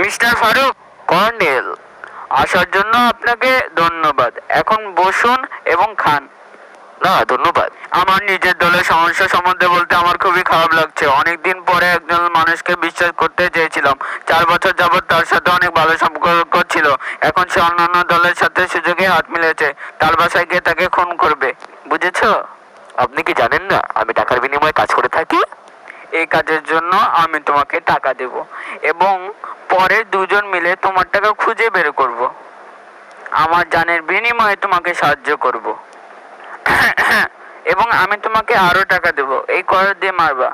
Mister Faruk, colonel, আসার জন্য আপনাকে ধন্যবাদ। এখন বসুন এবং খান। না, ধন্যবাদ। আমার নিজের দলের সমস্যা সম্বন্ধে বলতে আমার খুবই খারাপ লাগছে। অনেকদিন পরে একজন মানুষকে বিশ্বাস করতে চেয়েছিলাম। চার বছর যাবৎ তার সাথে অনেক ভালো সম্পর্ক ছিল। এখন সে অন্যান্য দলের সাথে সুযোগে হাত মিলেছে। তার বাসায় গিয়ে তাকে খুন করবে। বুঝেছ? আপনি কি জানেন না? আমি টাকার বিনিময়ে কাজ এই কাজের জন্য আমি তোমাকে টাকা দেব এবং পরে দুজন মিলে তোমার টাকা খুঁজে বের করব। আমার জানের বিনিময়ে তোমাকে সাহায্য করব। এবং আমি তোমাকে আরও টাকা দেব। এই কর দিয়ে মারবা।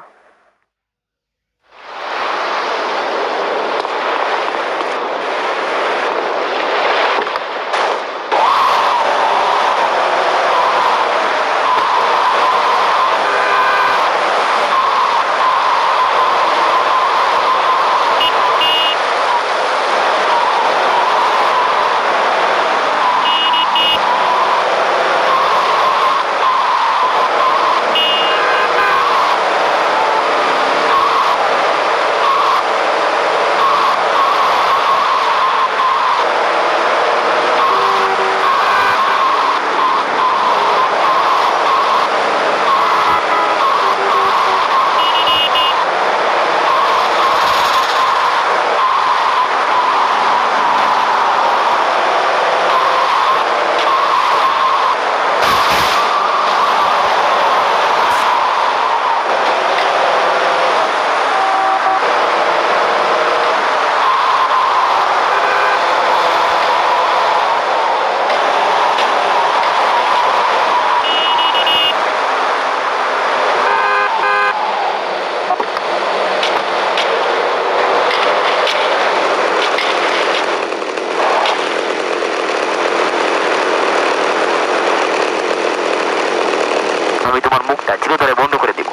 আমি তোমার মুখটা চিরতরে বন্ধ করে দিব।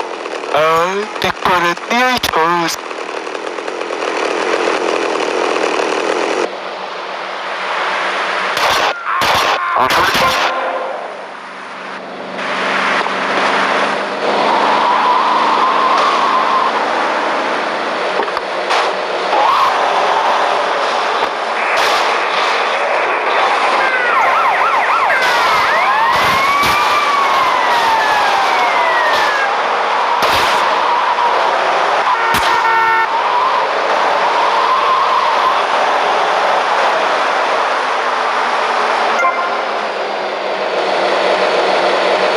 অসম্ভব